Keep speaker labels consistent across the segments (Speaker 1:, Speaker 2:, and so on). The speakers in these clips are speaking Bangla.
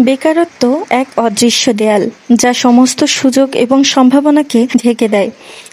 Speaker 1: বেকারত্ব এক অদৃশ্য দেয়াল, যা সমস্ত সুযোগ এবং সম্ভাবনাকে ঢেকে দেয়।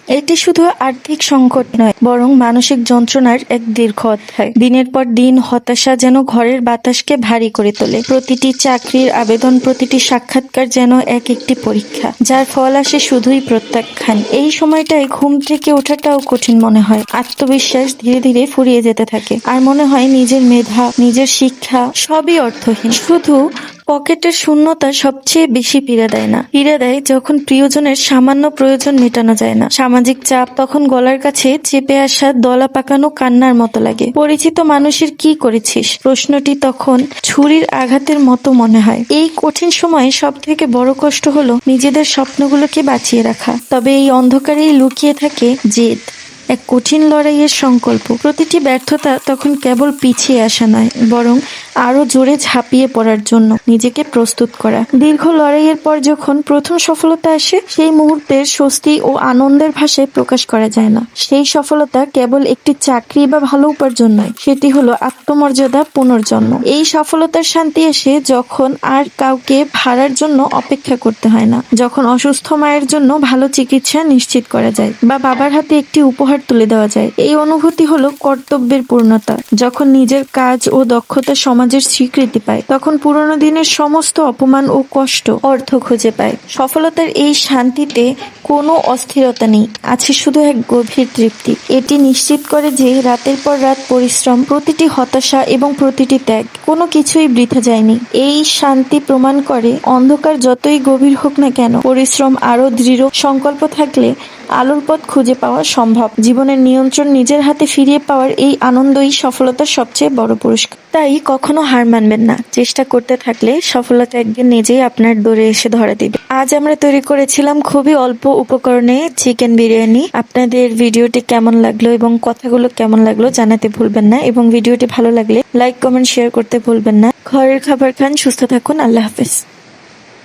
Speaker 1: এটি শুধু আর্থিক সংকট নয়, বরং মানসিক যন্ত্রণার এক দীর্ঘ অধ্যায়। দিনের পর দিন হতাশা যেন ঘরের বাতাসকে ভারী করে তোলে। প্রতিটি চাকরির আবেদন, প্রতিটি সাক্ষাৎকার যেন এক একটি পরীক্ষা, যার ফল আসে শুধুই প্রত্যাখ্যান। এই সময়টায় ঘুম থেকে ওঠাটাও কঠিন মনে হয়। আত্মবিশ্বাস ধীরে ধীরে ফুরিয়ে যেতে থাকে। আর মনে হয় নিজের মেধা, নিজের শিক্ষা সবই অর্থহীন। শুধু পকেটের শূন্যতা সবচেয়ে বেশি পীড়া দেয় না। পীড়া দেয় যখন প্রিয়জনের সামান্য প্রয়োজন মেটানো যায় না। সামাজিক চাপ তখন গলার কাছে চেপে আসা দলা পাকানো কান্নার মতো লাগে। পরিচিত মানুষের কি করেছিস? প্রশ্নটি তখন ছুরির আঘাতের মতো মনে হয়। এই কঠিন সময়ে সব থেকে বড় কষ্ট হলো নিজেদের স্বপ্নগুলোকে বাঁচিয়ে রাখা। তবে এই অন্ধকারেই লুকিয়ে থাকে জেদ, এক কঠিন লড়াইয়ের সংকল্প। প্রতিটি ব্যর্থতা তখন কেবল পিছিয়ে আসা নয়, বরং আরও জোরে ঝাঁপিয়ে পড়ার জন্য নিজেকে প্রস্তুত করা। দীর্ঘ লড়াইয়ের পর যখন প্রথম সফলতা আসে, সেই মুহূর্তের স্বস্তি ও আনন্দের ভাষায় প্রকাশ করা যায় না। সেই সফলতা কেবল একটি চাকরি বা ভালো উপার্জন নয়, সেটি হলো আত্মমর্যাদা পুনর্জন্ম। এই সফলতার শান্তি আসে যখন আর কাউকে ভাড়ার জন্য অপেক্ষা করতে হয় না, যখন অসুস্থ মায়ের জন্য ভালো চিকিৎসা নিশ্চিত করা যায় বা বাবার হাতে একটি উপহার তুলে দেওয়া যায়, এই অনুভূতি হলো কর্তব্যের পূর্ণতা। যখন নিজের কাজ ও দক্ষতা সমাজের স্বীকৃতি পায়। তখন পুরনো দিনের সমস্ত অপমান ও কষ্ট অর্থ খুঁজে পায়। সফলতার এই শান্তিতে কোনো অস্থিরতা নেই। আছে শুধু এক গভীর তৃপ্তি। এটি নিশ্চিত করে যে রাতের পর রাত পরিশ্রম, প্রতিটি হতাশা এবং প্রতিটি ত্যাগ, কোনো কিছুই বৃথা যায়নি। এই শান্তি প্রমাণ করে অন্ধকার যতই গভীর হোক না কেন, পরিশ্রম আরও দৃঢ় সংকল্প থাকলে আলোর পথ খুঁজে পাওয়া সম্ভব। জীবনের নিয়ন্ত্রণ নিজের হাতে ফিরিয়ে পাওয়ার এই আনন্দই সফলতার সবচেয়ে বড় পুরস্কার। তাই কখনো হার মানবেন না। চেষ্টা করতে থাকলে সফলতা একদিন নিজেই আপনার দৌড়ে এসে ধরা দিবে। আজ আমরা তৈরি করেছিলাম খুবই অল্প উপকরণে চিকেন বিরিয়ানি। আপনাদের ভিডিওটি কেমন লাগল এবং কথাগুলো কেমন লাগল জানাতে ভুলবেন না এবং ভিডিওটি ভালো লাগলে লাইক, কমেন্ট, শেয়ার করতে ভুলবেন না। ঘরের খাবার খান, সুস্থ থাকুন, আল্লাহ হাফেজ।